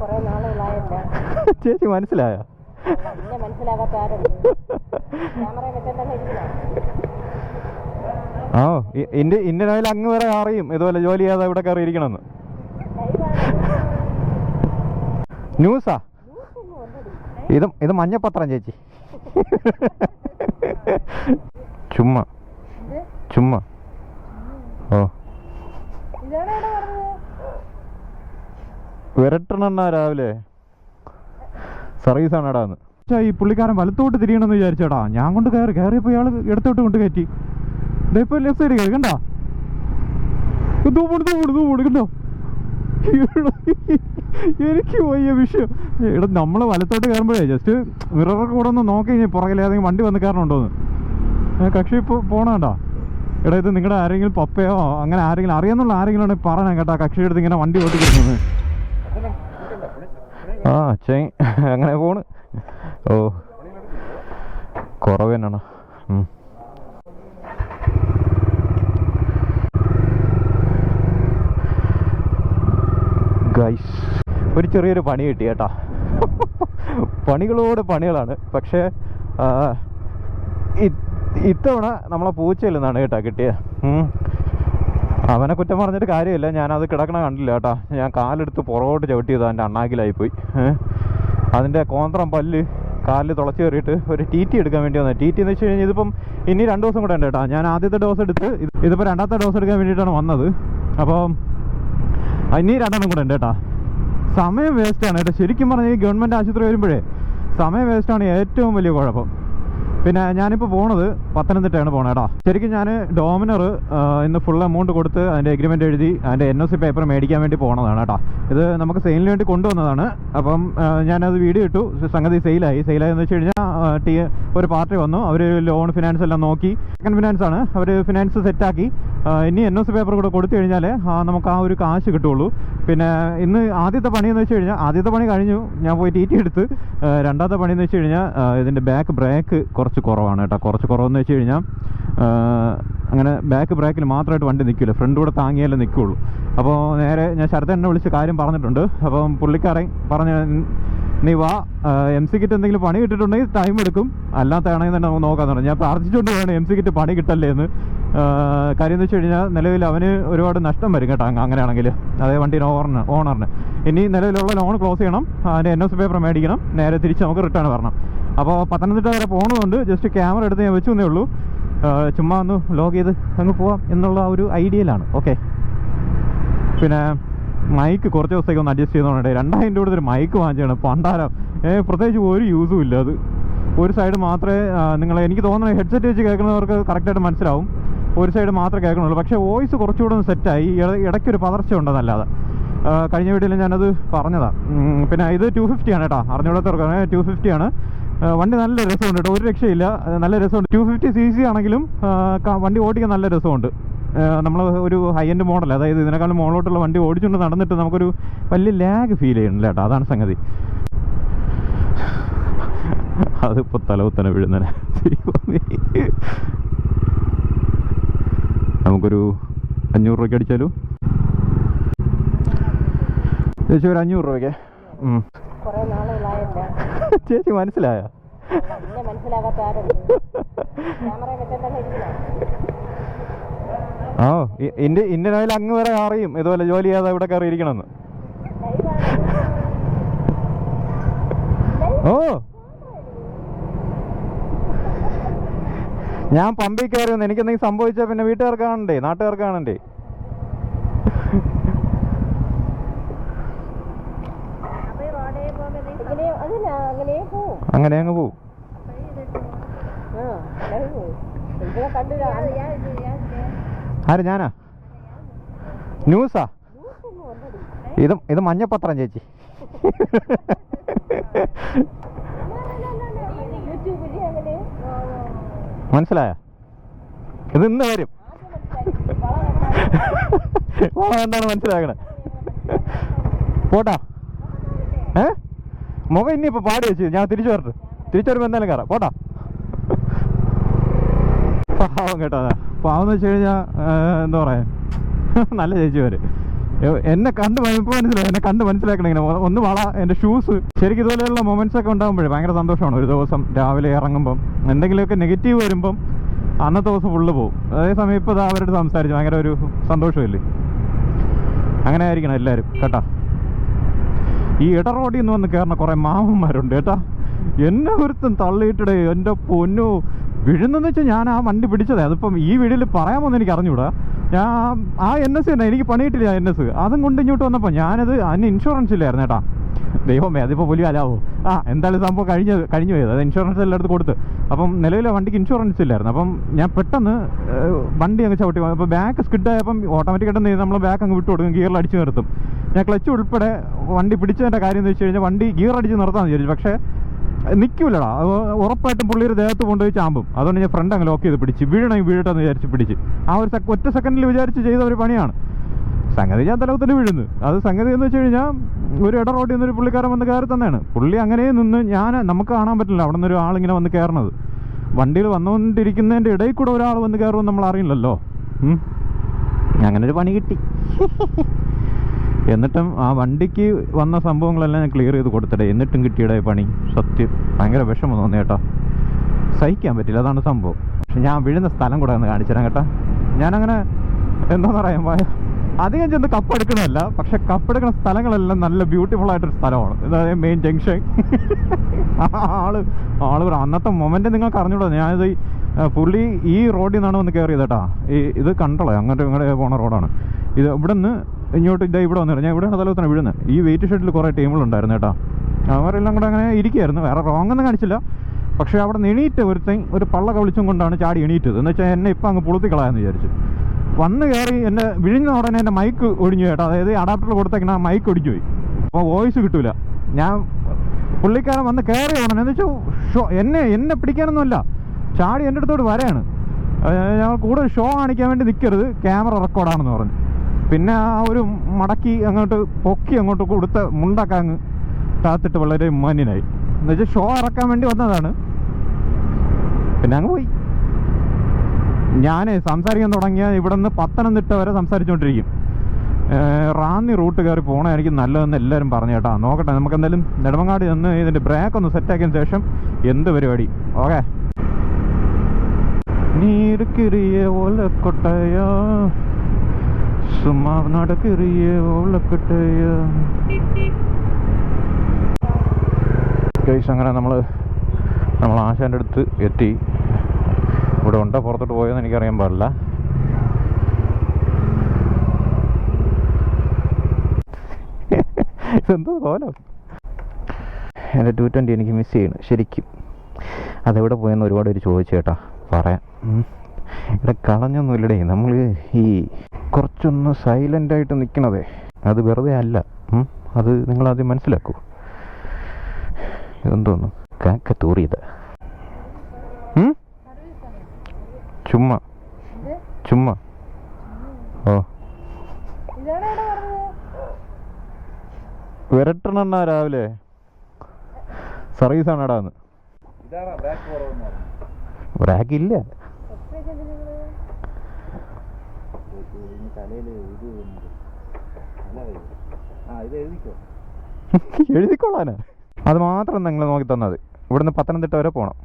ചേച്ചി മനസ്സിലായോ? ആ ഇന്റെ ഇന്ത്യൻ ഓയിൽ അങ്ങ് വരെ അറിയും ഇതുപോലെ ജോലി ചെയ്യാതെ ഇവിടെ കയറി ഇരിക്കണമെന്ന്. ന്യൂസാ? ഇത് ഇത് മഞ്ഞപ്പത്രം ചേച്ചി. ചുമ്മാ. ചുമ്മാ. ഓ. വിരട്ടണെന്നാ രാവിലെ. സർവീസ് ആണടാ ഈ പുള്ളിക്കാരൻ വലത്തോട്ട് തിരിയണമെന്ന് വിചാരിച്ചേടാ. ഞാൻ കൊണ്ട് കയറി കയറിയപ്പോൾ ഇയാൾ ഇടത്തോട്ട് കൊണ്ട് കയറ്റി. ഇപ്പൊ ലെഫ്റ്റ് സൈഡ് കയറി കണ്ടോ? കണ്ടോ? എനിക്ക് വയ്യ വിഷയം. എടാ നമ്മൾ വലത്തോട്ട് കയറുമ്പോഴേ ജസ്റ്റ് മിറർ കൂടെ ഒന്ന് നോക്കി കഴിഞ്ഞാൽ പുറകിൽ ഏതെങ്കിലും വണ്ടി വന്ന് കയറണുണ്ടോന്ന്. കക്ഷി ഇപ്പോൾ പോണേണ്ടാ എടാ ഇത് നിങ്ങളുടെ ആരെങ്കിലും പപ്പയോ അങ്ങനെ ആരെങ്കിലും അറിയാന്നുള്ള ആരെങ്കിലും ആണെങ്കിൽ പറയണം കേട്ടോ കക്ഷിയുടെ അടുത്ത് ഇങ്ങനെ വണ്ടി ഓട്ടിക്കുന്നത് ആ അച്ഛൻ അങ്ങനെ പോണ്. ഓ. കുറവ് തന്നെയാണ്. ഒരു ചെറിയൊരു പണി കിട്ടി കേട്ടാ. പണികളോട് പണികളാണ്. പക്ഷേ ഇത്തവണ നമ്മളെ പൂച്ചയിൽ നിന്നാണ് കേട്ടോ കിട്ടിയത്. അവനെ കുറ്റം പറഞ്ഞിട്ട് കാര്യമില്ല. ഞാനത് കിടക്കണ കണ്ടില്ല കേട്ടോ. ഞാൻ കാലെടുത്ത് പുറകോട്ട് ചവിട്ടിയത് എന്റെ അണ്ണാക്കിലായിപ്പോയി. പോയി അതിന്റെ കോന്ത്രം പല്ല് കാലിൽ തുളച്ച് കയറിയിട്ട് ഒരു ടി ടി എടുക്കാൻ വേണ്ടി വന്നത്. ടി ടി എന്ന് വെച്ച് കഴിഞ്ഞാൽ ഇതിപ്പം ഇനി രണ്ട് ദിവസം കൂടെ ഉണ്ട് കേട്ടോ. ഞാൻ ആദ്യത്തെ ഡോസ് എടുത്ത് ഇത് ഇതിപ്പോൾ രണ്ടാമത്തെ ഡോസ് എടുക്കാൻ വേണ്ടിയിട്ടാണ് വന്നത്. അപ്പോൾ ഇനി രണ്ടെണ്ണം കൂടെ ഉണ്ട് കേട്ടോ. സമയം വേസ്റ്റാണ് കേട്ടോ. ശരിക്കും പറഞ്ഞാൽ ഈ ഗവൺമെന്റ് ആശുപത്രി വരുമ്പോഴേ സമയം വേസ്റ്റാണ് ഏറ്റവും വലിയ കുഴപ്പം. പിന്നെ ഞാനിപ്പോൾ പോണത് പത്തനംതിട്ടയാണ് പോണത് കേട്ടോ ശരിക്കും ഞാൻ ഡോമിനർ ഇന്ന് ഫുൾ എമൗണ്ട് കൊടുത്ത് അതിന്റെ എഗ്രിമെന്റ് എഴുതി അതിന്റെ എൻ ഒ സി പേപ്പർ മേടിക്കാൻ വേണ്ടി പോണതാണ് കേട്ടോ ഇത് നമുക്ക് സെയിലിന് വേണ്ടി കൊണ്ടുവന്നതാണ്. അപ്പം ഞാനത് വീഡിയോ ഇട്ടു. സംഗതി സെയിലായി. സെയിലായി എന്ന് വെച്ച് കഴിഞ്ഞാൽ ടി ഒരു പാർട്ടി വന്നു. അവർ ലോൺ ഫിനാൻസ് എല്ലാം നോക്കി. സെക്കൻഡ് ഫിനാൻസ് ആണ്. അവർ ഫിനാൻസ് സെറ്റാക്കി ഇനി എൻ ഒ സി പേപ്പർ കൂടെ കൊടുത്തു കഴിഞ്ഞാൽ നമുക്ക് ആ ഒരു കാശ് കിട്ടുള്ളൂ. പിന്നെ ഇന്ന് ആദ്യത്തെ പണി എന്ന് വെച്ച് കഴിഞ്ഞാൽ ആദ്യത്തെ പണി കഴിഞ്ഞു. ഞാൻ പോയി ടി ടി എടുത്ത് രണ്ടാമത്തെ പണി എന്ന് വെച്ച് കഴിഞ്ഞാൽ ഇതിന്റെ ബാക്ക് ബ്രേക്ക് കുറച്ച് കുറവാണ് കേട്ടോ. കുറച്ച് കുറവെന്ന് വെച്ച് കഴിഞ്ഞാൽ അങ്ങനെ ബാക്ക് ബ്രേക്കിൽ മാത്രമായിട്ട് വണ്ടി നിൽക്കില്ല ഫ്രണ്ട് കൂടെ താങ്ങിയാലേ നിൽക്കുകയുള്ളൂ അപ്പോൾ നേരെ ഞാൻ ശരത് എന്നെ വിളിച്ച് കാര്യം പറഞ്ഞിട്ടുണ്ട്. അപ്പം പുള്ളിക്കാരൻ പറഞ്ഞ നീ വാ. എം സി കിറ്റ് എന്തെങ്കിലും പണി കിട്ടിയിട്ടുണ്ടെങ്കിൽ ടൈം എടുക്കും. അല്ലാത്തതാണെങ്കിൽ തന്നെ നമുക്ക് നോക്കാന്ന് പറഞ്ഞു. ഞാൻ പ്രാർത്ഥിച്ചുകൊണ്ട് വേണം എം സി കിറ്റ് പണി കിട്ടല്ലേ എന്ന്. കാര്യം എന്ന് വെച്ച് കഴിഞ്ഞാൽ നിലവിൽ അവന് ഒരുപാട് നഷ്ടം വരും കേട്ടോ അങ്ങ- അങ്ങനെയാണെങ്കിൽ. അതേ വണ്ടിന് ഓണറിന് ഓണറിന് ഇനി നിലവിലുള്ള ലോൺ ക്ലോസ് ചെയ്യണം. അതിന്റെ എൻ എസ് പേപ്പർ മേടിക്കണം നേരെ തിരിച്ച് നമുക്ക് റിട്ടേൺ വരണം. അപ്പോൾ പത്തനംതിട്ട വരെ പോകുന്നതുകൊണ്ട് ജസ്റ്റ് ക്യാമറ എടുത്ത് ഞാൻ വെച്ചു എന്നേ ഉള്ളൂ. ചുമ്മാ ഒന്ന് ലോഗ് ചെയ്ത് അങ്ങ് പോവാം എന്നുള്ള ഒരു ഐഡിയയിലാണ് ഓക്കെ പിന്നെ മൈക്ക് കുറച്ച് ദിവസത്തേക്ക് ഒന്ന് അഡ്ജസ്റ്റ് ചെയ്തോണ്ടേ രണ്ടായിരം രൂപ ഒരു മൈക്ക് വാങ്ങിച്ചാണ് പണ്ടാരം. ഏ പ്രത്യേകിച്ച് ഒരു യൂസും ഇല്ല അത്. ഒരു സൈഡ് മാത്രമേ നിങ്ങൾ എനിക്ക് തോന്നുന്നത് ഹെഡ്സെറ്റ് വെച്ച് കേൾക്കുന്നവർക്ക് കറക്റ്റായിട്ട് മനസ്സിലാവും. ഒരു സൈഡ് മാത്രമേ കേൾക്കണുള്ളൂ പക്ഷേ വോയിസ് കുറച്ചുകൂടെ ഒന്ന് സെറ്റായി ഇടയ്ക്കൊരു പതർച്ച ഉണ്ടെന്നല്ലാതെ. കഴിഞ്ഞ വീഡിയോയിൽ ഞാനത് പറഞ്ഞതാണ് പിന്നെ ഇത് ടു ഫിഫ്റ്റി ആണ് കേട്ടോ. അറിഞ്ഞൂടത്തവർക്ക് ടു ഫിഫ്റ്റി ആണ്. വണ്ടി നല്ല രസമുണ്ട് കേട്ടോ. ഒരു രക്ഷയില്ല. നല്ല രസമുണ്ട്. ടു ഫിഫ്റ്റി സി സി ആണെങ്കിലും വണ്ടി ഓടിക്കാൻ നല്ല രസമുണ്ട്. നമ്മൾ ഒരു ഹൈ എൻഡ് മോഡൽ അതായത് ഇതിനേക്കാളും മുകളിലോട്ടുള്ള വണ്ടി ഓടിച്ചുകൊണ്ട് നടന്നിട്ട് നമുക്കൊരു വലിയ ലാഗ് ഫീൽ ചെയ്യുന്നില്ല കേട്ടോ. അതാണ് സംഗതി. അതിപ്പോ തലവുത്തന വീഴുന്നനെ. നമുക്കൊരു അഞ്ഞൂറ് രൂപയ്ക്ക് അടിച്ചാലോ? ചേച്ചി ഒരു അഞ്ഞൂറ് രൂപയ്ക്ക്. ചേച്ചി മനസ്സിലായോ? മനസ്സിലാകാത്ത ആരുണ്ട് ക്യാമറ വെച്ചാൽ തന്നെ ഇരിക്കണം ആ ഇ- ഇന്ത്യ ഇന്ത്യൻ ഓയിൽ അങ്ങ് വരെ അറിയും ഇതുപോലെ ജോലി ചെയ്യാതെ ഇവിടെ കയറി ഇരിക്കണമെന്ന് ഓ. ഞാൻ പമ്പിൽ കയറി എനിക്കെന്തെങ്കിലും സംഭവിച്ചാൽ പിന്നെ വീട്ടുകാർക്ക് കാണണ്ടേ? നാട്ടുകാർക്ക് കാണണ്ടേ? അങ്ങനെ അങ്ങ് പോവും ആ അങ്ങനെ പോവും ഇതിനെ കണ്ടു ആര് ഞാനാ? ന്യൂസാ? ഇത് ഇത് മഞ്ഞപ്പത്രം ചേച്ചി. മനസ്സിലായ? ഇത് ഇന്ന് വരും. എന്താണ് മനസ്സിലാക്കണേ? പോട്ടാ. ഏ? മുഖം ഇനിയിപ്പോ പാടി വെച്ചു ഞാൻ തിരിച്ചു വരട്ടെ. തിരിച്ചു വരുമ്പോ എന്തായാലും കയറാം പോട്ടാ. പാവം കേട്ടോ അതാ പാവം എന്ന് വെച്ച് കഴിഞ്ഞാൽ എന്താ പറയാ? നല്ല ചേച്ചി വരെ എന്നെ കണ്ട് ഇപ്പോൾ മനസ്സിലായി എന്നെ കണ്ട് മനസ്സിലാക്കണം ഇങ്ങനെ. ഒന്ന് വള എന്റെ ഷൂസ് ശരിക്കും ഇതുപോലെയുള്ള മൊമെന്റ്സ് ഒക്കെ ഉണ്ടാകുമ്പോഴേ ഭയങ്കര സന്തോഷമാണ്. ഒരു ദിവസം രാവിലെ ഇറങ്ങുമ്പം എന്തെങ്കിലുമൊക്കെ നെഗറ്റീവ് വരുമ്പം അന്നത്തെ ദിവസം ഫുള്ള് പോകും അതേസമയം ഇപ്പോൾ ഇത് അവരോട് സംസാരിച്ചു. ഭയങ്കര ഒരു സന്തോഷമില്ലേ? അങ്ങനെ ആയിരിക്കണം എല്ലാവരും കേട്ടോ? ഈ ഇട റോഡിൽ നിന്ന് വന്ന് കയറുന്ന കുറേ മാമന്മാരുണ്ട് കേട്ടാ. എന്നെ ഒരുത്തും തള്ളിയിട്ടിടേ. എന്റെ പൊന്നു വിഴുന്നെന്ന് വെച്ചാൽ ഞാൻ ആ വണ്ടി പിടിച്ചതേ. അതിപ്പം ഈ വീഡിയോയിൽ പറയാമെന്ന് എനിക്ക് അറിഞ്ഞൂടാ. ഞാൻ ആ എൻ എസ് തന്നെ എനിക്ക് പണിയിട്ടില്ല എൻ എസ് അതും കൊണ്ട് ഇങ്ങോട്ട് വന്നപ്പോൾ ഞാനത് അതിന് ഇൻഷുറൻസ് ഇല്ലായിരുന്നു കേട്ടാ. ദൈവമേ അതിപ്പോൾ പുലി അലാവോ? ആ എന്തായാലും സംഭവം കഴിഞ്ഞ് കഴിഞ്ഞു പോയത്. അത് ഇൻഷുറൻസ് എല്ലായിടത്ത് കൊടുത്ത്. അപ്പം നിലവിലെ വണ്ടിക്ക് ഇൻഷുറൻസ് ഇല്ലായിരുന്നു. അപ്പം ഞാൻ പെട്ടെന്ന് വണ്ടി അങ്ങ് ചവിട്ടി അപ്പോൾ ബാക്ക് സ്കിഡായപ്പം ഓട്ടോമാറ്റിക്കായിട്ട് നമ്മൾ ബാക്ക് അങ്ങ് വിട്ടു കൊടുക്കും ഗിയറിൽ അടിച്ച് നിർത്തും. ഞാൻ ക്ലച്ച് ഉൾപ്പെടെ വണ്ടി പിടിച്ചതിന്റെ കാര്യം എന്ന് വെച്ച് കഴിഞ്ഞാൽ വണ്ടി ഗിയർ അടിച്ച് നിർത്താമെന്ന് വിചാരിച്ചു. പക്ഷേ നിൽക്കൂലടാ ഉറപ്പായിട്ടും പുള്ളിയുടെ ദേഹത്ത് കൊണ്ടുപോയി ചാമ്പും. അതുകൊണ്ട് ഞാൻ ഫ്രണ്ട് അങ്ങ് ലോക്ക് ചെയ്ത് പിടിച്ച് വീഴണമെങ്കിൽ വീഴട്ടെന്ന് വിചാരിച്ച് പിടിച്ച്. ആ ഒരു ഒറ്റ സെക്കൻഡിൽ വിചാരിച്ച് ചെയ്ത ഒരു പണിയാണ്. സംഗതി ഞാൻ തലവത്തിന് വീഴുന്നു. അത് സംഗതി എന്ന് വെച്ച് കഴിഞ്ഞാൽ ഒരു ഇട റോഡിൽ നിന്നൊരു പുള്ളിക്കാരൻ വന്ന് കയറി തന്നെയാണ്. പുള്ളി അങ്ങനെ നിന്ന് ഞാൻ നമുക്ക് കാണാൻ പറ്റില്ല. അവിടെ നിന്നൊരു ആളിങ്ങനെ വന്ന് കയറണത്. വണ്ടിയിൽ വന്നുകൊണ്ടിരിക്കുന്നതിന്റെ ഇടയിൽ കൂടെ ഒരാൾ വന്ന് കയറുമെന്ന് നമ്മൾ അറിയില്ലല്ലോ. അങ്ങനെ ഒരു പണി കിട്ടി. എന്നിട്ടും ആ വണ്ടിക്ക് വന്ന സംഭവങ്ങളെല്ലാം ഞാൻ ക്ലിയർ ചെയ്ത് കൊടുത്തിടേ എന്നിട്ടും കിട്ടിയുടെ പണി. സത്യം. ഭയങ്കര വിഷമം തോന്നി കേട്ടോ. സഹിക്കാൻ പറ്റില്ല അതാണ് സംഭവം. പക്ഷെ ഞാൻ വീഴുന്ന സ്ഥലം കൂടെ ഒന്ന് കാണിച്ചു തരാം കേട്ടോ. ഞാനങ്ങനെ എന്താ പറയാൻ പോയ അധികം ചെന്ന് കപ്പെടുക്കണമല്ല പക്ഷെ കപ്പെടുക്കുന്ന സ്ഥലങ്ങളെല്ലാം നല്ല ബ്യൂട്ടിഫുൾ ആയിട്ടൊരു സ്ഥലമാണ്. അതായത് മെയിൻ ജംഗ്ഷൻ ആൾ ആൾ അന്നത്തെ മൊമെന്റ് നിങ്ങൾക്ക് അറിഞ്ഞൂടാ. ഞാനിത് പുള്ളി ഈ റോഡിൽ നിന്നാണ് വന്ന് കയറിയത് കേട്ടാ. ഈ ഇത് കണ്ടോളെ. അങ്ങോട്ട് ഇങ്ങോട്ട് പോണ റോഡാണ് ഇത് ഇവിടെ നിന്ന് ഇങ്ങോട്ട് ഇതാ ഇവിടെ വന്നിട്ട് ഞാൻ ഇവിടെയാണ് തലവത്തന്നെ വീഴുന്നത്. ഈ വെയിറ്റ് ഷെഡിൽ കുറേ ടീമുകളുണ്ടായിരുന്നു കേട്ടോ. അവരെല്ലാം കൂടെ അങ്ങനെ ഇരിക്കുകയായിരുന്നു വേറെ റോങ് ഒന്നും കാണിച്ചില്ല. പക്ഷേ അവിടെ എണീറ്റ് ഒരുത്തൻ ഒരു പള്ള കവിളിച്ചും കൊണ്ടാണ് ചാടി എണീറ്റത്. എന്ന് വെച്ചാൽ എന്നെ ഇപ്പം അങ്ങ് പുളുത്തി കളയാന്ന് വിചാരിച്ചു. വന്ന് കയറി എന്റെ വിഴിഞ്ഞ ഉടനെ എന്റെ മൈക്ക് ഒടിഞ്ഞു കേട്ടോ. അതായത് അഡാപ്റ്റർ കൊടുത്തേക്കണ ആ മൈക്ക് ഒടിഞ്ഞു പോയി. അപ്പോൾ വോയിസ് കിട്ടൂല. ഞാൻ പുള്ളിക്കാരൻ വന്ന് കയറി ഉടനെ എന്ന് വെച്ചാൽ ഷോ എന്നെ എന്നെ പിടിക്കാനൊന്നുമല്ല ചാടി എന്റെ അടുത്തോട്ട് വരെയാണ് ഞങ്ങൾ കൂടുതൽ ഷോ കാണിക്കാൻ വേണ്ടി നിൽക്കരുത് ക്യാമറ റെക്കോർഡാണെന്ന് പറഞ്ഞു. പിന്നെ ആ ഒരു മടക്കി അങ്ങോട്ട് പൊക്കി അങ്ങോട്ട് കൊടുത്ത മുണ്ടൊക്കെ അങ്ങ് താത്തിട്ട് വളരെ മാന്യനായി. എന്നുവെച്ചാൽ ഷോ ഇറക്കാൻ വേണ്ടി വന്നതാണ്. പിന്നെ അങ്ങ് പോയി. ഞാൻ സംസാരിക്കാൻ തുടങ്ങിയാൽ ഇവിടെ നിന്ന് പത്തനംതിട്ട വരെ സംസാരിച്ചുകൊണ്ടിരിക്കും റാന്നി റൂട്ട് കയറി പോകണമായിരിക്കും നല്ലതെന്ന് എല്ലാവരും പറഞ്ഞു കേട്ടോ. നോക്കട്ടെ നമുക്ക് എന്തായാലും നെടുമങ്ങാട് ചെന്ന് ഇതിന്റെ ബ്രേക്ക് ഒന്ന് സെറ്റാക്കിയതിന് ശേഷം എന്ത് പരിപാടി? ഓക്കെ. നീരുക്കിറിയ ഓലക്കൊട്ടയ. സുമ്മാ നടക്കിറിയ ഓലക്കൊട്ടയ ഗൈസ് അങ്ങനെ നമ്മൾ നമ്മൾ ആശാന്റെ അടുത്ത് എത്തി. ഇവിടെ ഉണ്ടോ പുറത്തോട്ട് പോയെന്ന് എനിക്കറിയാൻ പാടില്ല. ഇതെന്തോ കോലം? എന്റെ ടു ട്വന്റി എനിക്ക് മിസ് ചെയ്യണം ശരിക്കും. അതെവിടെ പോയെന്ന് ഒരുപാട് പേര് ചോദിച്ചു കേട്ടാ പറയാം. ഇവിടെ കളഞ്ഞൊന്നുമില്ലടേ നമ്മൾ ഈ കുറച്ചൊന്ന് സൈലന്റ് ആയിട്ട് നിൽക്കണതേ അത് വെറുതെ അല്ല. അത് നിങ്ങൾ ആദ്യം മനസ്സിലാക്കൂ. എന്തോന്നു കാക്ക തൂറിയത്? ചുമ്മാ. ചുമ്മാ. ഓ. വിരട്ടണെണ്ണ രാവിലെ. സർവീസ് ആണ് ഇടാന്ന് ഇതാണ് ബാക്ക് കുറവെന്ന് പറഞ്ഞത്? ബ്രാക്ക് ഇല്ല. തലയിൽ ഇത് ആ ഇത് എഴുതിക്കോ എഴുതിക്കൊള്ളാനാ. അത് മാത്രം നിങ്ങൾ നോക്കി തന്നത് ഇവിടുന്ന് പത്തനംതിട്ട വരെ പോകണം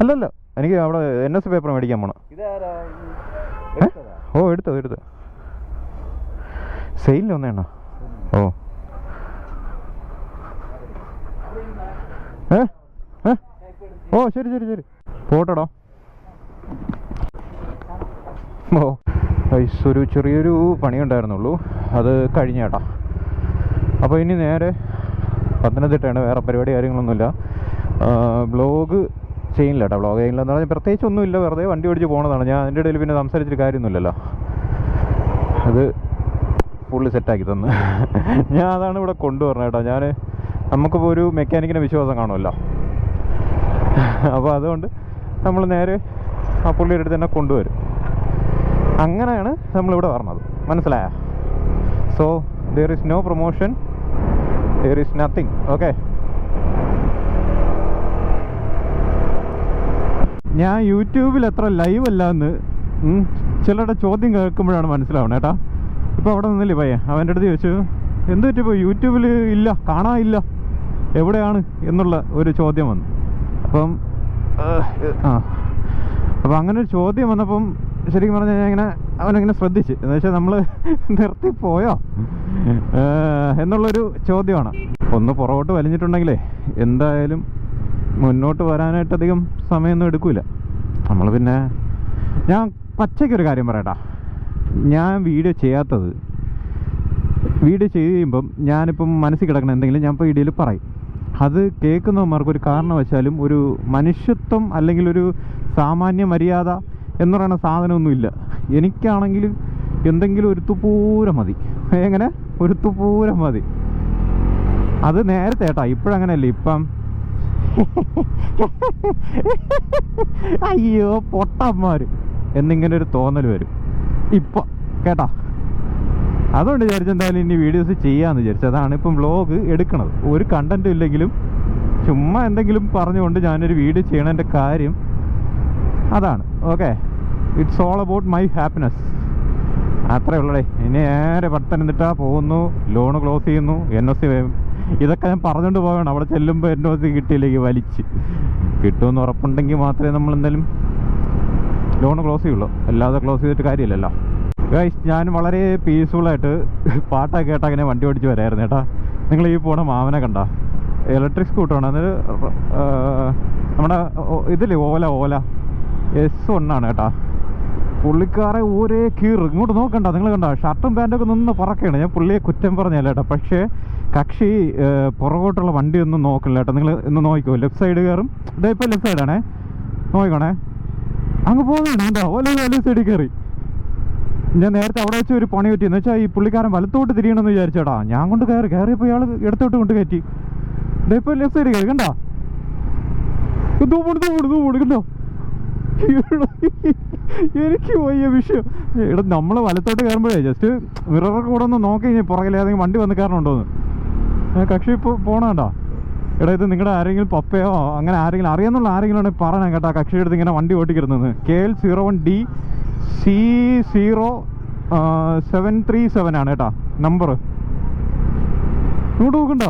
അല്ലല്ല എനിക്ക് അവിടെ എൻ എസ് പേപ്പർ മേടിക്കാൻ പോണം? ഓ എടുത്തത് എടുത്ത സെയിലിന് വന്നേണ്ണ ഓ. ഏ? ഓ ശരി ശരി ശരി. പോട്ടോടോ. ഓ ഒരു ചെറിയൊരു പണിയുണ്ടായിരുന്നുള്ളൂ. അത് കഴിഞ്ഞ ചേട്ടാ അപ്പോൾ ഇനി നേരെ പത്തനംതിട്ടയാണ് വേറെ പരിപാടി കാര്യങ്ങളൊന്നുമില്ല. ബ്ലോഗ് ചെയ്യില്ല കേട്ടോ ബ്ലോഗ് ചെയ്യില്ല എന്ന് പറഞ്ഞാൽ പ്രത്യേകിച്ച് ഒന്നുമില്ല. വെറുതെ വണ്ടി ഓടിച്ച് പോണതാണ്. ഞാൻ അതിന്റെ ഇടയിൽ പിന്നെ സംസാരിച്ചിട്ട് കാര്യമൊന്നുമില്ലല്ലോ. അത് ഫുള്ള് സെറ്റാക്കി തന്നു. ഞാൻ അതാണ് ഇവിടെ കൊണ്ടുവരണം കേട്ടോ. ഞാൻ നമുക്കിപ്പോൾ ഒരു മെക്കാനിക്കിനെ വിശ്വാസം കാണുമല്ലോ. അപ്പോൾ അതുകൊണ്ട് നമ്മൾ നേരെ ആ പുള്ളിയുടെ അടുത്ത് തന്നെ കൊണ്ടുവരും. അങ്ങനെയാണ് നമ്മളിവിടെ പറഞ്ഞത്. മനസ്സിലായോ? So there is no promotion there is nothing okay ഞാൻ യൂട്യൂബിൽ എത്ര ലൈവ് അല്ല എന്ന് ചിലരുടെ ചോദ്യം കേൾക്കുമ്പോഴാണ് മനസ്സിലാവുന്നത് കേട്ടോ. ഇപ്പോൾ അവിടെ നിന്നില്ലേ പയ്യെ? അവന്റെ അടുത്ത് ചോദിച്ചു എന്ത് പറ്റിപ്പോൾ യൂട്യൂബിൽ ഇല്ല കാണാനില്ല എവിടെയാണ്? എന്നുള്ള ഒരു ചോദ്യം വന്നു. അപ്പം ആ. അപ്പം അങ്ങനെ ഒരു ചോദ്യം വന്നപ്പം ശരിക്കും പറഞ്ഞു കഴിഞ്ഞാൽ ഇങ്ങനെ അവനങ്ങനെ ശ്രദ്ധിച്ച്. എന്ന് വെച്ചാൽ നമ്മൾ നിർത്തിപ്പോയോ? എന്നുള്ളൊരു ചോദ്യമാണ്. ഒന്ന് പുറകോട്ട് വലിഞ്ഞിട്ടുണ്ടെങ്കിലേ എന്തായാലും മുന്നോട്ട് വരാനായിട്ട് അധികം സമയമൊന്നും എടുക്കൂല. നമ്മൾ പിന്നെ ഞാൻ പച്ചയ്ക്കൊരു കാര്യം പറയട്ടാ. ഞാൻ വീഡിയോ ചെയ്യാത്തത് വീഡിയോ ചെയ്യുമ്പം ഞാനിപ്പം മനസ്സിൽ കിടക്കണം എന്തെങ്കിലും ഞാൻ ഇപ്പോൾ വീഡിയോയിൽ പറയും. അത് കേൾക്കുന്നവന്മാർക്ക് ഒരു കാരണവശാലും ഒരു മനുഷ്യത്വം അല്ലെങ്കിൽ ഒരു സാമാന്യ മര്യാദ എന്ന് പറയുന്ന സാധനമൊന്നുമില്ല എനിക്കാണെങ്കിൽ എന്തെങ്കിലും ഒരു തുപ്പൂരം മതി. എങ്ങനെ? ഒരു തുപ്പൂരം മതി. അത് നേരത്തെ ഏട്ടാ ഇപ്പോഴങ്ങനെയല്ല ഇപ്പം? അയ്യോ പൊട്ടന്മാർ എന്നിങ്ങനെ ഒരു തോന്നൽ വരും. ഇപ്പം കേട്ടാ? അതുകൊണ്ട് വിചാരിച്ചെന്തായാലും ഇനി വീഡിയോസ് ചെയ്യാമെന്ന് വിചാരിച്ചു. അതാണ് ഇപ്പം വ്ലോഗ് എടുക്കണത്. ഒരു കണ്ടന്റും ഇല്ലെങ്കിലും ചുമ്മാ എന്തെങ്കിലും പറഞ്ഞുകൊണ്ട് ഞാനൊരു വീഡിയോ ചെയ്യണതിന്റെ കാര്യം അതാണ്. Okay it's all about my happiness അത്രേ ഉള്ളടേ ഇനി നേരെ പത്തനംതിട്ട പോകുന്നു. ലോണ് ക്ലോസ് ചെയ്യുന്നു. എൻ ഒ സി ഇതൊക്കെ ഞാൻ പറഞ്ഞുകൊണ്ട് പോകണം അവിടെ ചെല്ലുമ്പോൾ എൻ ഒ സി കിട്ടിയില്ലെങ്കിൽ വലിച്ച്. കിട്ടുമെന്ന് ഉറപ്പുണ്ടെങ്കിൽ മാത്രമേ നമ്മൾ എന്തായാലും ലോൺ ക്ലോസ് ചെയ്യുള്ളൂ. അല്ലാതെ ക്ലോസ് ചെയ്തിട്ട് കാര്യമില്ലല്ലോ. ഗൈസ് ഞാൻ വളരെ പീസ്ഫുള്ളായിട്ട് പാട്ടൊക്കെ കേട്ട് അങ്ങനെ വണ്ടി ഓടിച്ച് വരായിരുന്നു കേട്ടാ. നിങ്ങൾ ഈ പോണ മാമനെ കണ്ട. ഇലക്ട്രിക് സ്കൂട്ടറാണ് അത് ആ, നമ്മുടെ ഇതിൽ ഓല ഓല. എസ് ഒന്നാണ് കേട്ടാ. പുള്ളിക്കാരെ ഒരേ കീറ്. ഇങ്ങോട്ട് നോക്കണ്ട നിങ്ങൾ കണ്ട ഷർട്ടും പാന്റൊക്കെ നിന്ന് പറക്കുകയാണ് ഞാൻ പുള്ളിയെ കുറ്റം പറഞ്ഞല്ല കേട്ടോ. പക്ഷേ കക്ഷി പുറകോട്ടുള്ള വണ്ടി ഒന്നും നോക്കില്ല കേട്ടോ. നിങ്ങൾ ഇന്ന് നോക്കിക്കോ. ലെഫ്റ്റ് സൈഡ് കയറും. ഇതേ ഇപ്പോൾ ലെഫ്റ്റ് സൈഡാണേ നോക്കിക്കോണേ. അങ്ങ് പോകുന്നുണ്ട് എന്താ ഓല ഓല സൈഡിൽ കയറി. ഞാൻ നേരത്തെ അവിടെ വെച്ച് ഒരു പണി പറ്റി. എന്ന് വെച്ചാൽ ഈ പുള്ളിക്കാരൻ വലത്തോട്ട് തിരിയണമെന്ന് വിചാരിച്ചേട്ടാ ഞാൻ കൊണ്ട് കയറി കയറിയപ്പോൾ ഇയാൾ ഇടത്തോട്ട് കൊണ്ട് കയറ്റി. ഇതേ ഇപ്പോൾ ലെഫ്റ്റ് സൈഡ് കയറി കണ്ടോ? ഇതോ പോണു ഇതോ പോണു കണ്ടോ എനിക്ക് പോയ വിഷയം. എടാ നമ്മൾ വലത്തോട്ട് കയറുമ്പോഴേ ജസ്റ്റ് മിററൊക്കെ കൂടെ ഒന്ന് നോക്കി കഴിഞ്ഞാൽ പുറകിൽ ഏതെങ്കിലും വണ്ടി വന്ന് കയറണുണ്ടോന്ന്. കക്ഷി ഇപ്പോൾ പോണേണ്ട എടാ ഇത് നിങ്ങളുടെ ആരെങ്കിലും പപ്പയോ അങ്ങനെ ആരെങ്കിലും അറിയാന്നുള്ള ആരെങ്കിലും ആണെങ്കിൽ പറയണം കേട്ടോ കക്ഷിയുടെ അടുത്ത് ഇങ്ങനെ വണ്ടി ഓട്ടിക്കരുതെന്ന് K L zero one D C zero seven three seven ആണ് കേട്ടാ നമ്പർ ഇങ്ങോട്ട് നോക്കണ്ട.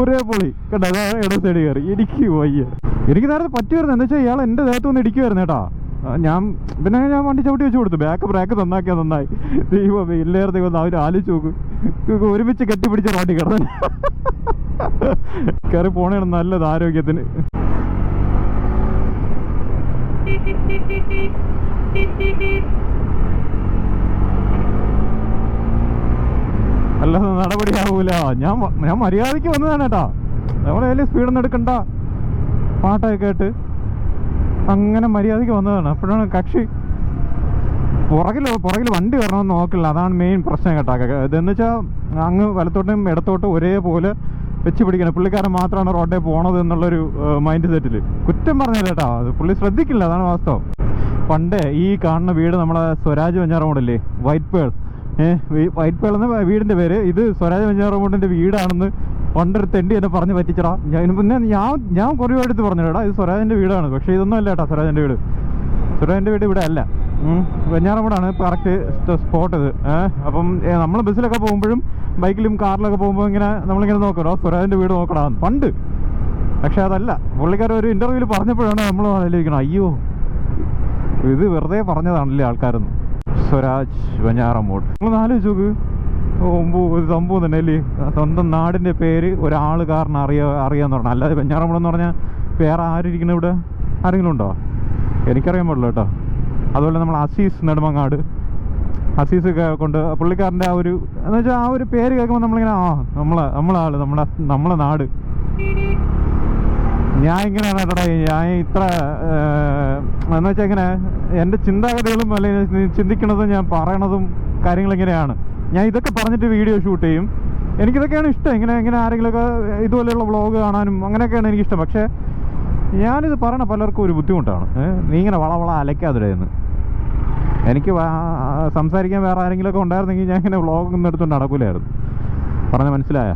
ഒരേ പൊളി. കേട്ടോ ഇടത്തേടി കയറി. എനിക്ക് വയ്യ. എനിക്ക് നേരത്തെ പറ്റുമായിരുന്നു എന്താ വെച്ചാൽ ഇയാൾ എന്റെ ദേഹത്ത് വന്ന് ഇടിക്കുമായിരുന്നു കേട്ടോ. ഞാൻ പിന്നെ ഞാൻ വണ്ടി ചവിട്ടി വെച്ച് കൊടുത്തു. ബാക്ക് ബ്രേക്ക് നന്നാക്കിയാൽ നന്നായി. ദൈവം ഇല്ലേറെ ദൈവം അവർ ആലോചിച്ച് നോക്കും. ഒരുമിച്ച് കെട്ടിപ്പിടിച്ച വണ്ടി കിടന്നു. കയറി പോണേണ് നല്ലത് ആരോഗ്യത്തിന്. അല്ലാതെ നടപടിയാവൂല. ഞാൻ ഞാൻ മര്യാദയ്ക്ക് വന്നതാണ് കേട്ടാ. നമ്മളെ സ്പീഡൊന്നും എടുക്കണ്ട. പാട്ടൊക്കെ കേട്ട് അങ്ങനെ മര്യാദയ്ക്ക് വന്നതാണ്. അപ്പോഴാണ് കക്ഷി പുറകിൽ പുറകിൽ വണ്ടി വരണമെന്ന് നോക്കില്ല. അതാണ് മെയിൻ പ്രശ്നം കേട്ടോ. ഇതെന്ന് വെച്ചാൽ അങ്ങ് വലത്തോട്ടും ഇടത്തോട്ടും ഒരേപോലെ വെച്ച് പിടിക്കണം. പുള്ളിക്കാരൻ മാത്രമാണ് റോഡേ പോണത് എന്നുള്ളൊരു മൈൻഡ് സെറ്റിൽ കുറ്റം പറഞ്ഞില്ല കേട്ടോ. അത് പുള്ളി ശ്രദ്ധിക്കില്ല. അതാണ് വാസ്തവം. പണ്ടേ ഈ കാണുന്ന വീട് നമ്മളെ സ്വരാജ് വെഞ്ഞാറമൂടല്ലേ വൈറ്റ് പേൾ ഏഹ് വൈറ്റ് പേൾ എന്ന വീടിന്റെ പേര് ഇത് സ്വരാജ് വെഞ്ഞാറമൂടിന്റെ വീടാണെന്ന് പണ്ടൊരു തെണ്ടി എന്നെ പറഞ്ഞ് പറ്റിച്ചടാ. ഞാൻ പിന്നെ ഞാൻ ഞാൻ കുറേ അടുത്ത് പറഞ്ഞിടാ ഇത് സ്വരാജിന്റെ വീടാണ്. പക്ഷേ ഇതൊന്നും അല്ല കേട്ടോ സ്വരാജിന്റെ വീട്. സ്വരാജിന്റെ വീട് ഇവിടെ അല്ല. ഉം. വെഞ്ഞാറമൂടാണ് കറക്റ്റ് സ്പോട്ട് ഇത്. അപ്പം നമ്മൾ ബസ്സിലൊക്കെ പോകുമ്പോഴും ബൈക്കിലും കാറിലൊക്കെ പോകുമ്പോൾ ഇങ്ങനെ നമ്മളിങ്ങനെ നോക്കണോ? സ്വരാജിന്റെ വീട് നോക്കടാ പണ്ട്. പക്ഷെ അതല്ല. പുള്ളിക്കാരൻ ഒരു ഇന്റർവ്യൂവിൽ പറഞ്ഞപ്പോഴാണ് നമ്മൾ ആലോചിക്കണം അയ്യോ. ഇത് വെറുതെ പറഞ്ഞതാണല്ലേ ആൾക്കാരൊന്നും. സ്വരാജ് വെഞ്ഞാറമൂട് നിങ്ങൾ ആലോചിച്ച് നോക്ക്. ഒമ്പു ഒരു സംഭവം തന്നെ അല്ലേ? സ്വന്തം നാടിന്റെ പേര് ഒരാൾ കാരണം അറിയാ അറിയാന്ന് പറഞ്ഞു. അല്ലാതെ വെഞ്ഞാറമൂടെന്ന് പറഞ്ഞാൽ വേറെ ആരിരിക്കണം ഇവിടെ? ആരെങ്കിലും ഉണ്ടോ? എനിക്കറിയാൻ പാടില്ല കേട്ടോ. അതുപോലെ നമ്മൾ അസീസ് നെടുമങ്ങാട്. അസീസ് കൊണ്ട് പുള്ളിക്കാരന്റെ ആ ഒരു എന്ന് വെച്ചാൽ ആ ഒരു പേര് കേൾക്കുമ്പോൾ നമ്മളിങ്ങനെ ആ നമ്മളെ നമ്മളെ ആൾ നമ്മളെ നമ്മളെ നാട്. ഞാൻ ഇങ്ങനെയാണ് കേട്ടോ ഞാൻ ഇത്ര എന്ന് വെച്ചാൽ ഇങ്ങനെ എന്റെ ചിന്താഗതികളും അല്ലെങ്കിൽ ചിന്തിക്കുന്നതും ഞാൻ പറയണതും കാര്യങ്ങൾ ഇങ്ങനെയാണ്. ഞാൻ ഇതൊക്കെ പറഞ്ഞിട്ട് വീഡിയോ ഷൂട്ട് ചെയ്യും. എനിക്കിതൊക്കെയാണ് ഇഷ്ടം. ഇങ്ങനെ ഇങ്ങനെ ആരെങ്കിലുമൊക്കെ ഇതുപോലെയുള്ള വ്ളോഗ് കാണാനും അങ്ങനെയൊക്കെയാണ് എനിക്കിഷ്ടം. പക്ഷേ ഞാനിത് പറയണ പലർക്കും ഒരു ബുദ്ധിമുട്ടാണ്. നീ ഇങ്ങനെ വള വള അലക്കാതിടെ എന്ന്. എനിക്ക് സംസാരിക്കാൻ വേറെ ആരെങ്കിലുമൊക്കെ ഉണ്ടായിരുന്നെങ്കിൽ ഞാൻ ഇങ്ങനെ വ്ളോഗ് ഒന്നും എടുത്തുകൊണ്ട് നടക്കൂലായിരുന്നു. പറഞ്ഞ മനസ്സിലായ?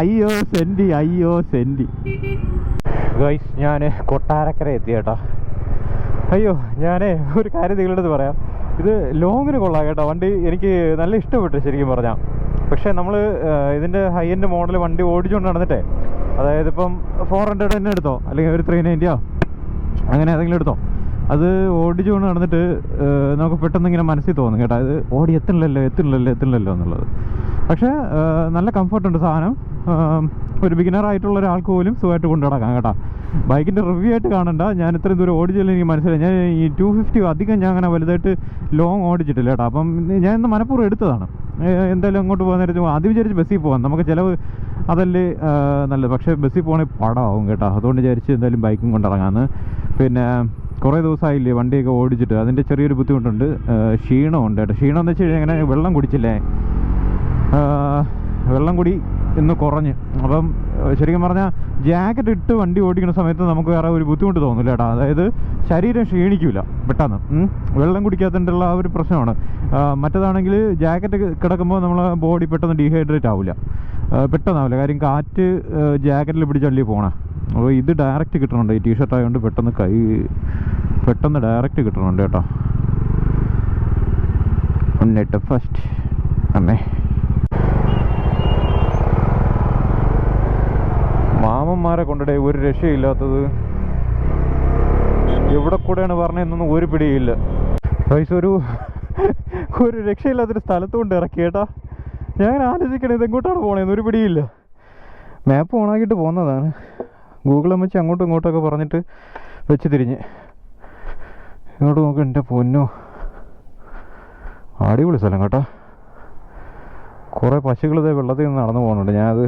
അയ്യോ സെന്റി അയ്യോ സെന്റി ഗൈസ് ഞാൻ കൊട്ടാരക്കര എത്തി കേട്ടോ. അയ്യോ ഞാനേ ഒരു കാര്യം നിങ്ങളുടെ അടുത്ത് പറയാം. ഇത് ലോങ്ങിന് കൊള്ളാം കേട്ടോ. വണ്ടി എനിക്ക് നല്ല ഇഷ്ടപ്പെട്ടു ശരിക്കും പറഞ്ഞാൽ പക്ഷേ നമ്മൾ ഇതിന്റെ ഹൈ എൻഡ് മോഡൽ വണ്ടി ഓടിച്ചുകൊണ്ട് നടന്നിട്ടേ അതായത് ഇപ്പം ഫോർ ഹൺഡ്രഡ് തന്നെ എടുത്തോ? അല്ലെങ്കിൽ ഒരു ത്രീ നയന്റിയോ അങ്ങനെ ഏതെങ്കിലും എടുത്തോ? അത് ഓടിച്ചുകൊണ്ട് നടന്നിട്ട് നമുക്ക് പെട്ടെന്ന് ഇങ്ങനെ മനസ്സിൽ തോന്നും കേട്ടോ. അത് ഓടി എത്തണില്ലല്ലോ എത്തണില്ലല്ലോ എത്തണില്ലല്ലോ എന്നുള്ളത്. പക്ഷേ നല്ല കംഫർട്ടുണ്ട് സാധനം. ഒരു ബിഗിനർ ആയിട്ടുള്ള ഒരാൾക്ക് പോലും സുഖമായിട്ട് കൊണ്ടു നടക്കാം കേട്ടോ. ബൈക്കിന്റെ റിവ്യൂ ആയിട്ട് കാണണ്ട. ഞാൻ ഇത്രയും ദൂരം ഓടിച്ചില്ല എനിക്ക് മനസ്സിലായി. ഞാൻ ഈ ടു ഫിഫ്റ്റി അധികം ഞാൻ അങ്ങനെ വലുതായിട്ട് ലോങ് ഓടിച്ചിട്ടില്ല കേട്ടോ. അപ്പം ഞാൻ ഇന്ന് മനഃപൂർവം എടുത്തതാണ്. എന്തായാലും അങ്ങോട്ട് പോകാൻ നേരത്തെ ആദ്യം വിചാരിച്ച് ബസ്സിൽ പോകാം നമുക്ക് ചിലവ് അതല്ലേ നല്ലത്. പക്ഷേ ബസ്സിൽ പോകണമെങ്കിൽ പടമാവും കേട്ടോ. അതുകൊണ്ട് വിചാരിച്ച് എന്തായാലും ബൈക്കും കൊണ്ടിറങ്ങാമെന്ന് പിന്നെ കുറേ ദിവസമായില്ലേ വണ്ടിയൊക്കെ ഓടിച്ചിട്ട്. അതിന്റെ ചെറിയൊരു ബുദ്ധിമുട്ടുണ്ട്. ക്ഷീണമുണ്ട് കേട്ടോ. ക്ഷീണം എന്ന് വെച്ച് കഴിഞ്ഞാൽ ഇങ്ങനെ വെള്ളം കുടിച്ചില്ലേ? വെള്ളം കൂടി ഇന്ന് കുറഞ്ഞ്. അപ്പം ശരിക്കും പറഞ്ഞാൽ ജാക്കറ്റ് ഇട്ട് വണ്ടി ഓടിക്കുന്ന സമയത്ത് നമുക്ക് വേറെ ഒരു ബുദ്ധിമുട്ട് തോന്നില്ല കേട്ടോ അതായത് ശരീരം ക്ഷീണിക്കില്ല പെട്ടെന്ന്. വെള്ളം കുടിക്കാത്തതിന്റെ ആ ഒരു പ്രശ്നമാണ്. മറ്റതാണെങ്കിൽ ജാക്കറ്റ് കിടക്കുമ്പോൾ നമ്മളെ ബോഡി പെട്ടെന്ന് ഡീഹൈഡ്രേറ്റ് ആവില്ല പെട്ടെന്ന് പെട്ടെന്നാവില്ല കാര്യം കാറ്റ് ജാക്കറ്റിൽ പിടിച്ചള്ളി പോണേ. അപ്പോൾ ഇത് ഡയറക്റ്റ് കിട്ടണുണ്ട്. ഈ ടീഷർട്ട് ആയതുകൊണ്ട് പെട്ടെന്ന് കൈ പെട്ടെന്ന് ഡയറക്റ്റ് കിട്ടണുണ്ട് കേട്ടോ. എന്നിട്ട് ഫസ്റ്റ് അമ്മേ മാമന്മാരെ കൊണ്ടിടെ ഒരു രക്ഷയില്ലാത്തത്. എവിടെ കൂടെയാണ് പറഞ്ഞതെന്നൊന്നും ഒരു പിടിയില്ല. പൈസ ഒരു ഒരു രക്ഷയില്ലാത്തൊരു സ്ഥലത്ത് കൊണ്ട് ഇറക്കി കേട്ടാ ഞാൻ ആലോചിക്കണേ ഇത് എങ്ങോട്ടാണ് പോണേന്ന് ഒരു പിടിയില്ല. മാപ്പ് ഓണാക്കിയിട്ട് പോകുന്നതാണ് ഗൂഗിൾ വെച്ച് അങ്ങോട്ടും ഇങ്ങോട്ടൊക്കെ പറഞ്ഞിട്ട് വെച്ച് തിരിഞ്ഞ്. ഇങ്ങോട്ട് നോക്ക് എന്റെ പൊന്നോ. അടിപൊളി സ്ഥലം കേട്ടോ. കുറേ പശുക്കൾ ഇതേ വെള്ളത്തിൽ നിന്ന് നടന്നു പോകുന്നുണ്ട്. ഞാനത്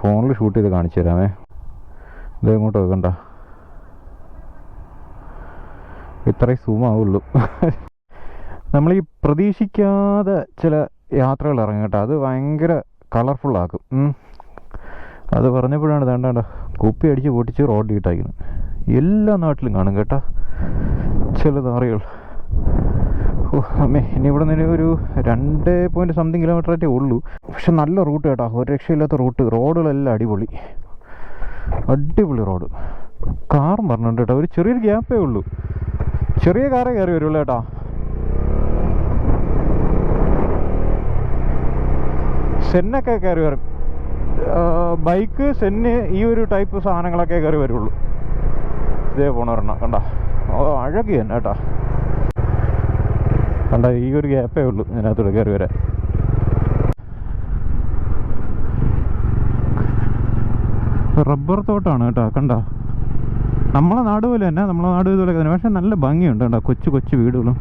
ഫോണിൽ ഷൂട്ട് ചെയ്ത് കാണിച്ചു തരാമേ. ഇത് ഇങ്ങോട്ട് വെക്കണ്ട ഇത്രയും സൂമാവുള്ളൂ നമ്മൾ ഈ പ്രതീക്ഷിക്കാതെ ചില യാത്രകൾ ഇറങ്ങും കേട്ടോ. അത് ഭയങ്കര ഉം. അത് പറഞ്ഞപ്പോഴാണ് വേണ്ട കുപ്പി അടിച്ച് പൊട്ടിച്ച് റോഡ് ഇട്ടാക്കുന്നത് എല്ലാ നാട്ടിലും കാണും കേട്ടോ. ചില നാറികൾ. അമ്മേ ഇനി ഇവിടെ നിന്ന് ഒരു രണ്ട് പോയിന്റ് സംതിങ് കിലോമീറ്റർ ആയിട്ടേ ഉള്ളൂ. പക്ഷെ നല്ല റൂട്ട് കേട്ടോ. ഒരു രക്ഷയില്ലാത്ത റൂട്ട് റോഡുകളെല്ലാം അടിപൊളി. അടിപൊളി റോഡ്. കാറും പറഞ്ഞിട്ടുണ്ട് കേട്ടോ. ഒരു ചെറിയൊരു ഗ്യാപ്പേ ഉള്ളൂ. ചെറിയ കാറേ കയറി വരുള്ളൂ കേട്ടോ. സെന്നൊക്കെ കയറി വരും. ബൈക്ക് സെന്ന് ഈ ഒരു ടൈപ്പ് സാധനങ്ങളൊക്കെ കയറി വരുള്ളൂ. ഇതേ പോണൊരെണ്ണം കണ്ട? അഴകി തന്നെ കേട്ടോ. കണ്ട? ഈ ഒരു ഗ്യാപ്പേ ഉള്ളൂ ഇതിനകത്തൂടെ കയറി വരാൻ. റബ്ബർ തോട്ടമാണ് കേട്ടോ കണ്ട? നമ്മളെ നാട് പോലെ തന്നെ നമ്മളെ നാട് ഇതുപോലെ തന്നെ. പക്ഷെ നല്ല ഭംഗിയുണ്ട് കേട്ടോ കൊച്ചു കൊച്ചു വീടുകളും.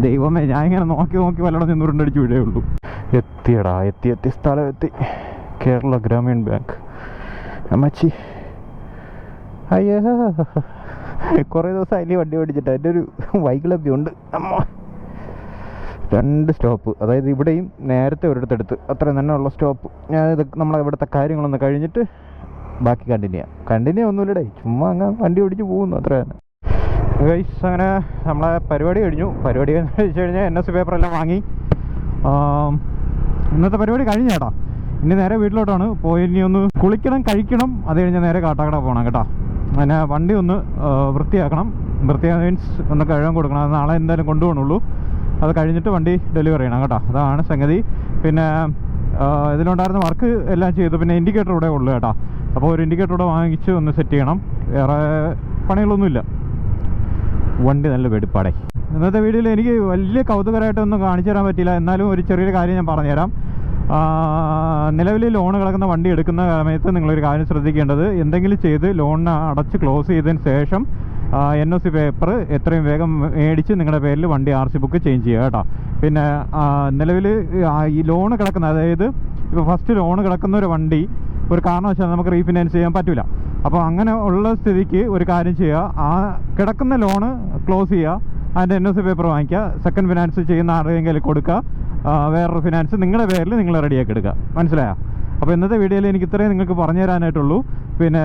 ദൈവമേ ഞാൻ ഇങ്ങനെ നോക്കി നോക്കി വല്ലടം നിന്ന് ഉരുണ്ടടിച്ച് വീഴേ ഉള്ളൂ. എത്തിയടാ എത്തി എത്തി സ്ഥലം എത്തി. കേരള ഗ്രാമീൺ ബാങ്ക്. അമ്മച്ചി. അയ്യോ. കുറേ ദിവസം അതിൽ വണ്ടി ഓടിച്ചിട്ട്. എന്റെ ഒരു വൈകളഭ്യമുണ്ട് അമ്മ. രണ്ട് സ്റ്റോപ്പ്. അതായത് ഇവിടെയും നേരത്തെ ഒരിടത്തെടുത്ത് അത്രയും തന്നെ ഉള്ള സ്റ്റോപ്പ്. ഞാൻ ഇത് നമ്മളെ ഇവിടുത്തെ കാര്യങ്ങളൊന്ന് കഴിഞ്ഞിട്ട് ബാക്കി കണ്ടിന്യൂ ചെയ്യാം. കണ്ടിന്യൂ ഒന്നുമില്ലടേ. ചുമ്മാ അങ്ങ് വണ്ടി ഓടിച്ച് പോകുന്നു അത്ര തന്നെ. അങ്ങനെ നമ്മളെ പരിപാടി കഴിഞ്ഞു. പരിപാടി എന്ന് വെച്ച് കഴിഞ്ഞാൽ എൻ എസ് പേപ്പറെല്ലാം വാങ്ങി. ഇന്നത്തെ പരിപാടി കഴിഞ്ഞ കേട്ടോ ഇനി നേരെ വീട്ടിലോട്ടാണ്. പോയി ഇനി ഒന്ന് കുളിക്കണം കഴിക്കണം. അത് കഴിഞ്ഞാൽ നേരെ കാട്ടാക്കട പോകണം കേട്ടോ. അങ്ങനെ വണ്ടി ഒന്ന് വൃത്തിയാക്കണം. വൃത്തിയാ മീൻസ് ഒന്ന് കഴുകാൻ കൊടുക്കണം. അത് നാളെ എന്തായാലും കൊണ്ടുപോകണുള്ളൂ. അത് കഴിഞ്ഞിട്ട് വണ്ടി ഡെലിവറി ചെയ്യണം കേട്ടോ. അതാണ് സംഗതി. പിന്നെ ഇതിലുണ്ടായിരുന്ന വർക്ക് എല്ലാം ചെയ്തു. പിന്നെ ഇൻഡിക്കേറ്റർ ഇവിടെ ഉള്ളു കേട്ടോ. അപ്പോൾ ഒരു ഇൻഡിക്കേറ്റർ ഇവിടെ വാങ്ങിച്ച് ഒന്ന് സെറ്റ് ചെയ്യണം. വേറെ പണികളൊന്നുമില്ല. വണ്ടി നല്ല വെടിപ്പാടെ. ഇന്നത്തെ വീഡിയോയിൽ എനിക്ക് വലിയ കൗതുകരമായിട്ടൊന്നും കാണിച്ചു തരാൻ പറ്റില്ല എന്നാലും ഒരു ചെറിയൊരു കാര്യം ഞാൻ പറഞ്ഞുതരാം. നിലവിൽ ലോൺ കിടക്കുന്ന വണ്ടി എടുക്കുന്ന സമയത്ത് നിങ്ങളൊരു കാര്യം ശ്രദ്ധിക്കേണ്ടത് എന്തെങ്കിലും ചെയ്ത് ലോണിന് അടച്ച് ക്ലോസ് ചെയ്തതിന് ശേഷം എൻ ഒ സി പേപ്പർ എത്രയും വേഗം മേടിച്ച് നിങ്ങളുടെ പേരിൽ വണ്ടി ആർ സി ബുക്ക് ചേഞ്ച് ചെയ്യുക കേട്ടോ. പിന്നെ നിലവിൽ ഈ ലോൺ കിടക്കുന്ന അതായത് ഇപ്പോൾ ഫസ്റ്റ് ലോൺ കിടക്കുന്ന ഒരു വണ്ടി ഒരു കാരണവശാലും നമുക്ക് റീഫിനാൻസ് ചെയ്യാൻ പറ്റില്ല അപ്പോൾ അങ്ങനെ ഉള്ള സ്ഥിതിക്ക് ഒരു കാര്യം ചെയ്യുക. ആ കിടക്കുന്ന ലോണ് ക്ലോസ് ചെയ്യുക. അതിന്റെ എൻ ഒ സി പേപ്പർ വാങ്ങിക്കുക. സെക്കൻഡ് ഫിനാൻസ് ചെയ്യുന്ന ആരുടെയും കൊടുക്കുക. വേറൊരു ഫിനാൻസ് നിങ്ങളുടെ പേരിൽ നിങ്ങൾ റെഡിയാക്കി എടുക്കുക. മനസ്സിലായോ? അപ്പോൾ ഇന്നത്തെ വീഡിയോയിൽ എനിക്ക് ഇത്രയും നിങ്ങൾക്ക് പറഞ്ഞു തരാനായിട്ടുള്ളൂ പിന്നെ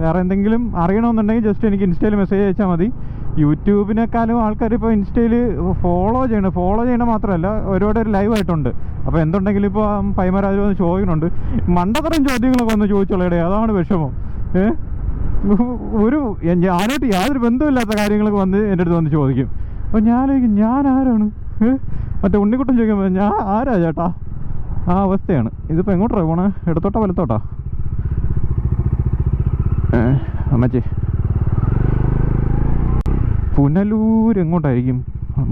വേറെ എന്തെങ്കിലും അറിയണമെന്നുണ്ടെങ്കിൽ ജസ്റ്റ് എനിക്ക് ഇൻസ്റ്റയിൽ മെസ്സേജ് അയച്ചാൽ മതി. യൂട്യൂബിനേക്കാളും ആൾക്കാർ ഇപ്പോൾ ഇൻസ്റ്റയിൽ ഫോളോ ചെയ്യണം ഫോളോ ചെയ്യണം മാത്രമല്ല ഒരുപാട് ഒരു ലൈവ് ആയിട്ടുണ്ട്. അപ്പോൾ എന്തുണ്ടെങ്കിലും ഇപ്പോൾ പൈമരാജ് വന്ന് ചോദിക്കുന്നുണ്ട്. മണ്ടത്തരം ചോദ്യങ്ങളൊക്കെ വന്ന് ചോദിച്ചോളേ അതാണ് വിഷമം. ഏ? ഒരു ഞാനായിട്ട് യാതൊരു ബന്ധമില്ലാത്ത കാര്യങ്ങളൊക്കെ വന്ന് എന്റെ അടുത്ത് വന്ന് ചോദിക്കും. അപ്പോൾ ഞാൻ ഞാൻ ആരാണ്? മറ്റേ ഉണ്ണിക്കുട്ടൻ ചോദിക്കുമ്പോൾ ഞാൻ ആരാ ചേട്ടാ? ആ അവസ്ഥയാണ്. ഇതിപ്പോൾ എങ്ങോട്ടാണ് പോണേ? ഇടത്തോട്ടാ വലത്തോട്ടാ? അമ്മച്ചി. പുനലൂർ എങ്ങോട്ടായിരിക്കും?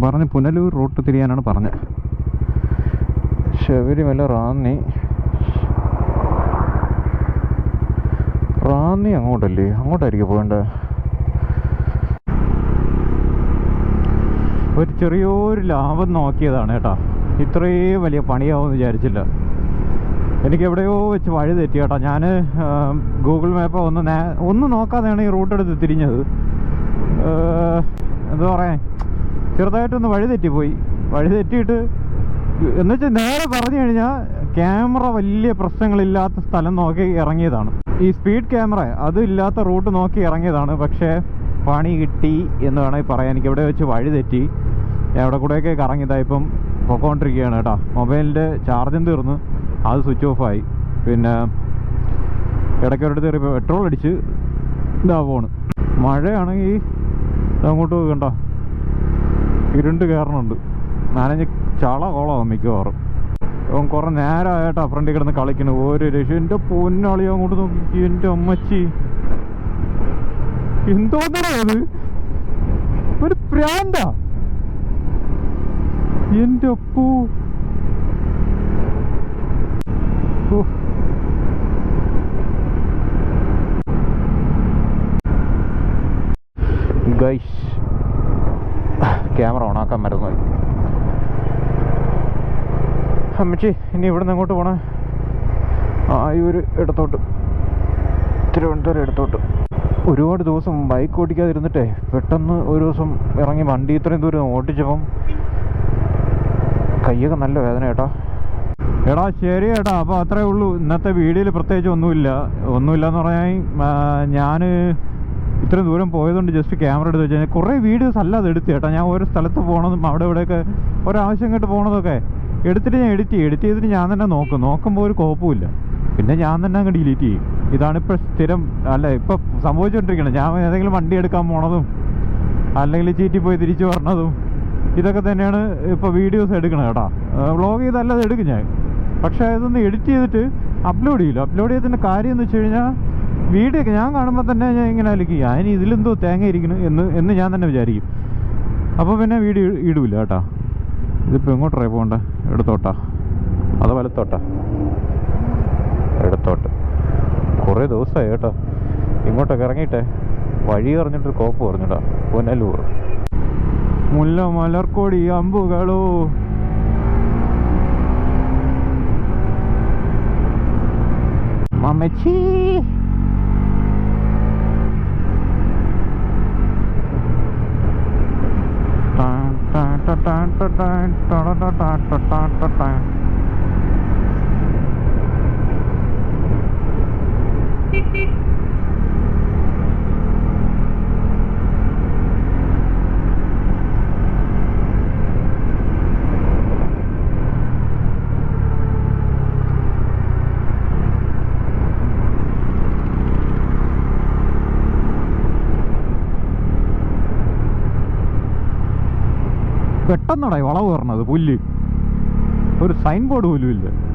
പറഞ്ഞ് പുനലൂർ റൂട്ട് തിരിയാനാണ് പറഞ്ഞത് ശബരിമല റാന്നി. റാന്നി അങ്ങോട്ടല്ലേ? അങ്ങോട്ടായിരിക്കും പോകേണ്ടത്. ഒരു ചെറിയൊരു ലാഭം നോക്കിയതാണ് കേട്ടോ. ഇത്രയും വലിയ പണിയാവുമെന്ന് വിചാരിച്ചില്ല. എനിക്ക് എവിടെയോ വെച്ച് വഴി തെറ്റി കേട്ടോ. ഞാൻ ഗൂഗിൾ മാപ്പ് ഒന്ന് നേ ഒന്ന് നോക്കാതെയാണ് ഈ റൂട്ട് എടുത്ത് തിരിഞ്ഞത്. എന്താ പറയാ ചെറുതായിട്ടൊന്ന് വഴി തെറ്റിപ്പോയി. വഴി തെറ്റിയിട്ട് എന്നുവെച്ചാൽ നേരെ പറഞ്ഞു കഴിഞ്ഞാൽ ക്യാമറ വലിയ പ്രശ്നങ്ങളില്ലാത്ത സ്ഥലം നോക്കി ഇറങ്ങിയതാണ്. ഈ സ്പീഡ് ക്യാമറ അത് ഇല്ലാത്ത റൂട്ട് നോക്കി ഇറങ്ങിയതാണ്. പക്ഷേ പണി കിട്ടി എന്ന് വേണമെങ്കിൽ പറയാം. എനിക്ക് ഇവിടെ വെച്ച് വഴി തെറ്റി. എവിടെ കൂടെയൊക്കെ കറങ്ങിയതാ ഇപ്പം പൊക്കോണ്ടിരിക്കുകയാണ് കേട്ടോ. മൊബൈലിന്റെ ചാർജും തീർന്നു. അത് സ്വിച്ച് ഓഫായി പിന്നെ ഇടയ്ക്ക് ഒരിടത്ത് കയറി പെട്രോൾ അടിച്ച് ഇതാ പോണ്. മഴയാണെങ്കിൽ അങ്ങോട്ട് കണ്ടോ ഇരുണ്ട് കയറണുണ്ട് നനഞ്ഞ് ചള കോളാവും മിക്കവാറും. അവൻ കുറെ നേരമായിട്ട് ഫ്രണ്ടിൽ കിടന്ന് കളിക്കണു. ഒരു രക്ഷ. എന്റെ പൊന്നാളിയോ അങ്ങോട്ട് നോക്കി. എന്റെ അമ്മച്ചി. എന്തോന്നാ ഒരു പ്രാന്താ. എന്റെ അപ്പൂ ഓ. ഗൈസ് ക്യാമറ ഓണാക്കാൻ മറന്നുപോയി അമ്മച്ചി ഇനി ഇവിടുന്ന് എങ്ങോട്ട് പോണേ? ഒരു ഇടത്തോട്ട്. തിരുവനന്തപുരം ഇടത്തോട്ട്. ഒരുപാട് ദിവസം ബൈക്ക് ഓടിക്കാതിരുന്നിട്ടേ പെട്ടെന്ന് ഒരു ദിവസം ഇറങ്ങി വണ്ടി ഇത്രയും ദൂരം ഓടിച്ചപ്പം കയ്യൊക്കെ നല്ല വേദന കേട്ടോ എടാ ശരി ഏട്ടാ അപ്പോൾ അത്രേ ഉള്ളൂ. ഇന്നത്തെ വീഡിയോയിൽ പ്രത്യേകിച്ച് ഒന്നുമില്ല. ഒന്നുമില്ല എന്ന് പറഞ്ഞാൽ ഞാൻ ഇത്രയും ദൂരം പോയതുകൊണ്ട് ജസ്റ്റ് ക്യാമറ എടുത്ത് വെച്ചാൽ കുറേ വീഡിയോസ് അല്ല അത് എടുത്തു കേട്ടോ. ഞാൻ ഓരോ സ്ഥലത്ത് പോകണതും അവിടെ ഇവിടെയൊക്കെ ഒരാവശ്യം കേട്ട് പോകണതൊക്കെ എടുത്തിട്ട് ഞാൻ എഡിറ്റ് ചെയ്യും. എഡിറ്റ് ചെയ്തിട്ട് ഞാൻ തന്നെ നോക്കും. നോക്കുമ്പോൾ ഒരു കുഴപ്പമില്ല പിന്നെ ഞാൻ തന്നെ അങ്ങ് ഡിലീറ്റ് ചെയ്യും. ഇതാണ് ഇപ്പോൾ സ്ഥിരം അല്ല ഇപ്പോൾ സംഭവിച്ചുകൊണ്ടിരിക്കണം ഞാൻ ഏതെങ്കിലും വണ്ടി എടുക്കാൻ പോണതും അല്ലെങ്കിൽ ചീറ്റി പോയി തിരിച്ചു വരണതും ഇതൊക്കെ തന്നെയാണ് ഇപ്പോൾ വീഡിയോസ് എടുക്കണം കേട്ടോ. വ്ളോഗ് ചെയ്തല്ലാതെ എടുക്കും ഞാൻ. പക്ഷേ ഇതൊന്ന് എഡിറ്റ് ചെയ്തിട്ട് അപ്ലോഡ് ചെയ്യില്ല. അപ്ലോഡ് ചെയ്തതിന്റെ കാര്യം എന്ന് വെച്ച് കഴിഞ്ഞാൽ വീഡിയോ ഞാൻ കാണുമ്പോൾ തന്നെ ഞാൻ ഇങ്ങനെ ആലോചിക്കും ഞാൻ ഇതിലെന്തോ തേങ്ങ ഇരിക്കുന്നു എന്ന് എന്ന് ഞാൻ തന്നെ വിചാരിക്കും. അപ്പോൾ പിന്നെ വീട് ഇടില്ല കേട്ടോ. ഇതിപ്പോൾ എങ്ങോട്ടാണ് പോകണ്ട? എടുത്തോട്ടാ. അത് വലത്തോട്ടാ? എടുത്തോട്ട്. കുറേ ദിവസമായി കേട്ടോ. ഇങ്ങോട്ടൊക്കെ ഇറങ്ങിയിട്ടെ. വഴി പറഞ്ഞിട്ടൊരു കോപ്പ് പറഞ്ഞിട്ടാ. പുനലൂർ. മുല്ല മലർക്കൊടി അമ്പുകളോ. മമ്മച്ചി. Beep, beep. പെട്ടെന്നാടാ വളവ് കയറണത് പുല്ല്. ഒരു സൈൻ ബോർഡ് പോലും ഇല്ല